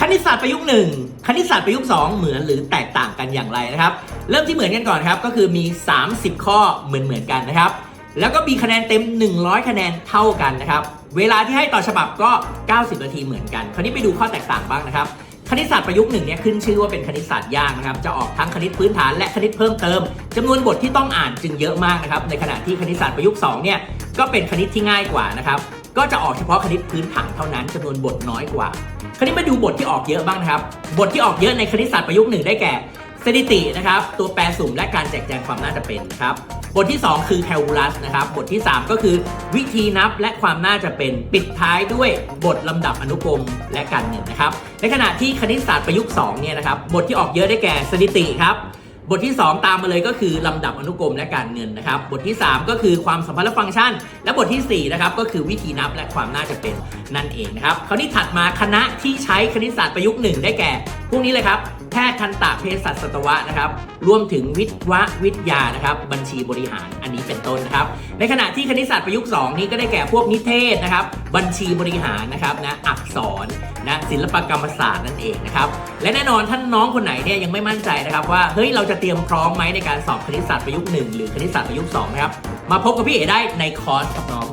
คณิตศาสตร์ประยุกต์หนึ่งคณิตศาสตร์ประยุกต์สองเหมือนหรือแตกต่างกันอย่างไรนะครับ เริ่มที่เหมือนกันก่อนครับก็คือมี 30 ข้อเหมือนเหมือนกันนะครับ แล้วก็มีคะแนนเต็ม 100 คะแนนเท่ากันนะครับ เวลาที่ให้ต่อฉบับก็ 90 นาทีเหมือนกัน คราวนี้ไปดูข้อแตกต่างบ้างนะครับคณิตศาสตร์ประยุกต์หนึ่งเนี่ยขึ้นชื่อว่าเป็นคณิตศาสตร์ยากนะครับจะออกทั้งคณิตพื้นฐานและคณิตเพิ่มเติมจำนวนบทที่ต้องอ่านจึงเยอะมากนะครับในขณะที่คณิตศาสตร์ประยุกต์สองเนี่ยก็เป็นคณิตที่ง่ายกว่านะครับ ก็จะออกเฉพาะคณิตพื้นฐานเท่านั้นจำนวนบทน้อยกว่า คราวนี้มาดูบทที่ออกเยอะบ้างนะครับ บทที่ออกเยอะในคณิตศาสตร์ประยุกต์หนึ่งได้แก่ สถิตินะครับ ตัวแปรสุ่มและการแจกแจงความน่าจะเป็นครับ บทที่ 2 คือแคลคูลัสนะครับ บทที่ 3 ก็คือ วิธีนับและความน่าจะเป็นปิดท้ายด้วยบทลำดับอนุกรมและการเงินนะครับ ในขณะที่คณิตศาสตร์ประยุกต์2เนี่ยนะครับ บทที่ออกเยอะได้แก่สถิติครับ บทที่ 2 ตามมาเลยก็คือลำดับอนุกรมและการเงินนะครับ บทที่ 3 ก็คือความสัมพันธ์และฟังก์ชัน และบททีสี่ 4 นะครับ ก็คือวิธีนับและความน่าจะเป็นนั่นเองนะครับ คราวนี้ถัดมาคณะที่ใช้คณิตศาสตร์ประยุกต์หนึ่งได้แก่ พวกนี้เลยครับ แพทย์ทันตเภสัชสัตวะนะครับรวมถึงวิทวะวิทยานะครับบัญชีบริหารอันนี้เป็นต้นนะครับ ในขณะที่คณิตศาสตร์ประยุกต์2นี้ก็ได้แก่พวกนิเทศนะครับ บัญชีบริหารนะครับนะอักษรนะศิลปกรรมศาสตร์นั่นเองนะครับและแน่นอนท่านน้องคนไหนเนี่ยยังไม่มั่นใจนะครับว่าเฮ้ยเราจะเตรียมพร้อมไหมในการสอบคณิตศาสตร์ประยุกต์1หรือคณิตศาสตร์ประยุกต์2นะครับมาพบกับพี่เอได้ในคอร์สครับน้อง